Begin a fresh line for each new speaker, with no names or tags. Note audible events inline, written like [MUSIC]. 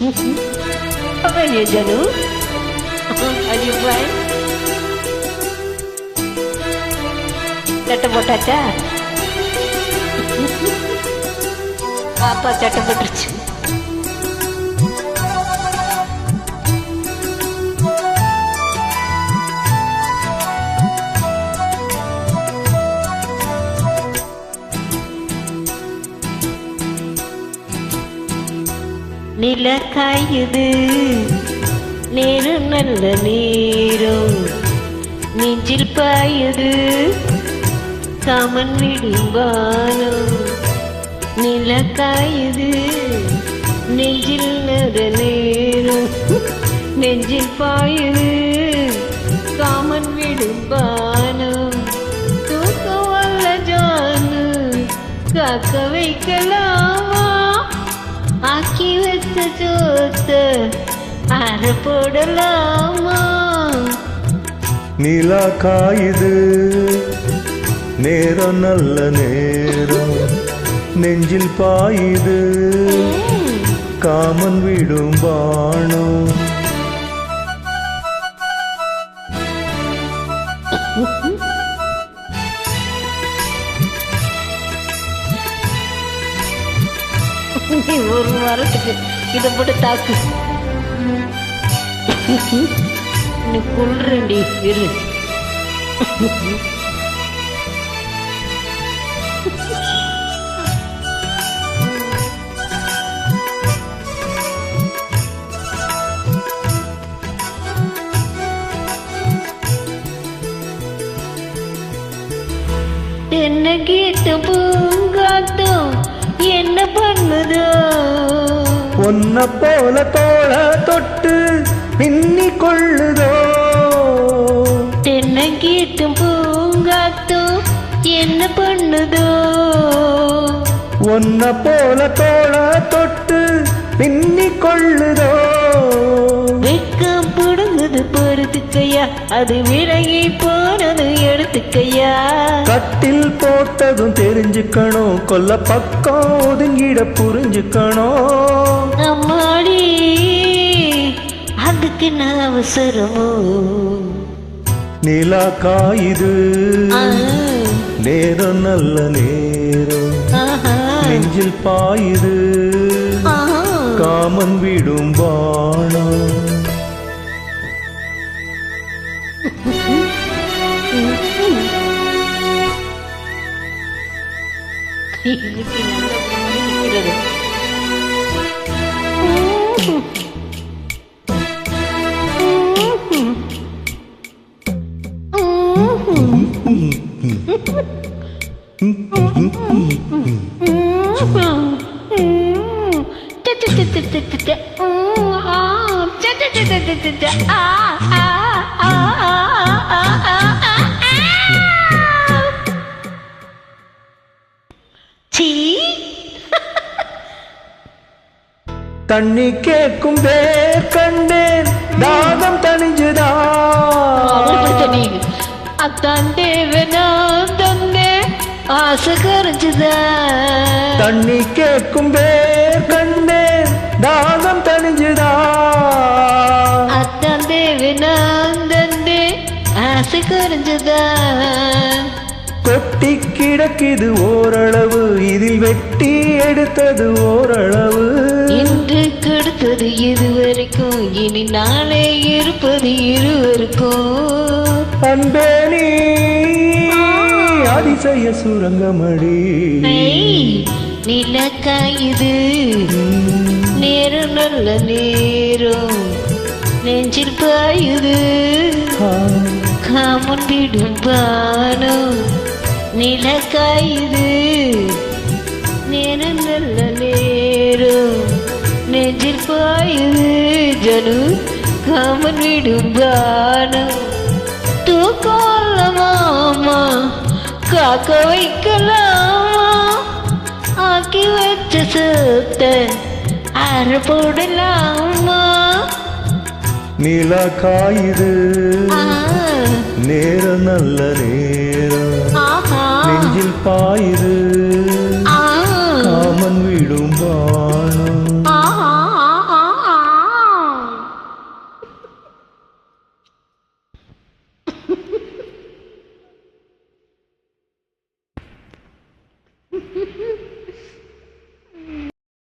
[LAUGHS] Apa ini Janu? Are you blind? ചട്ടപ്പൊട്ടാച്ചാ പാപ്പ ചട്ടപ്പൊട്ടിച്ചു நிலக்காயுது. நேரும் நல்ல நேரம் நெஞ்சில் பாயுது. காமன் விடும்பானம் நிலக்காயுது. நெஞ்சில் நர. நேரம் நெஞ்சில் பாயுது. காமன் விடும்பானம் தூக்கம் வல்ல ஜானு. காக்க வைக்கலாம். வச்ச சோத்த அற போடலாமா
நிலா காயுது. நேரம் நல்ல நேரம். நெஞ்சில் பாயுது. காமன் விடும் பாணம்
நீ ஒரு வாரத்துக்கு இதை போட்டு தாக்கு. நீ குள்றேன்டி இரு. என்ன கீட்டு போ
ஒன்ன போல தோள தொட்டு பின்னி கொள்ளுதோ?
தென்னை கீட்டும் பூங்காட்டும் என்ன பண்ணுதோ?
ஒன்ன போல தோள தொட்டு பின்னி கொள்ளுதோ?
வெக்கம் புடுங்குது பொறுத்துக்கையா அது விலகி போனது எடுத்துக்கையா?
கட்டில் போட்டதும் தெரிஞ்சுக்கணும். கொல்ல பக்கம் ஒதுங்கிட புரிஞ்சுக்கணும்.
அம்மாடி அதுக்கு நான் அவசரமோ?
நிலா காயுது நேரம் நல்ல நேரம். நெஞ்சில் பாயுது. காமன் விடும் 이
느낌이 느끼려고. 아, 아, 아, 아, 아, 아, 아, 아.
தண்ணி கேட்கும் பேர் கண்டேன். தாகம் தணிஞ்சுதா?
அத்தான் தேவனா தந்தே. ஆசை கரைஞ்சுதா.
தண்ணி கேட்கும் பேர் கண்டேன். தாகம் தணிஞ்சுதா?
அத்தான் தேவனா தந்தே. ஆசை கரைஞ்சுதா.
கொட்டி கிடக்குது ஓரளவு. இதில் வெட்டி எடுத்தது ஓரளவு.
இன்று கொடுத்தது இதுவரைக்கும் இனி நாளே இருப்பது இருவருக்கும்.
அன்பே நீ அதிசய சுரங்கமடி.
நிலக்காயுது. நேரம் நல்ல நேரம் நெஞ்சில் பாயுது. காமன் விடும் பானம் நிலக்காயுது நேரம் நல்ல நேரம் நெஞ்சில் பாயுது ஜனு காமன் விடும் பானம் மாமா காக்க வைக்கலாமா? ஆக்கி வச்ச சொத்த அற போடலாமா?
நிலா காயுது நேரம் நல்ல நேரம்.
ஆஹா
நெஞ்சில்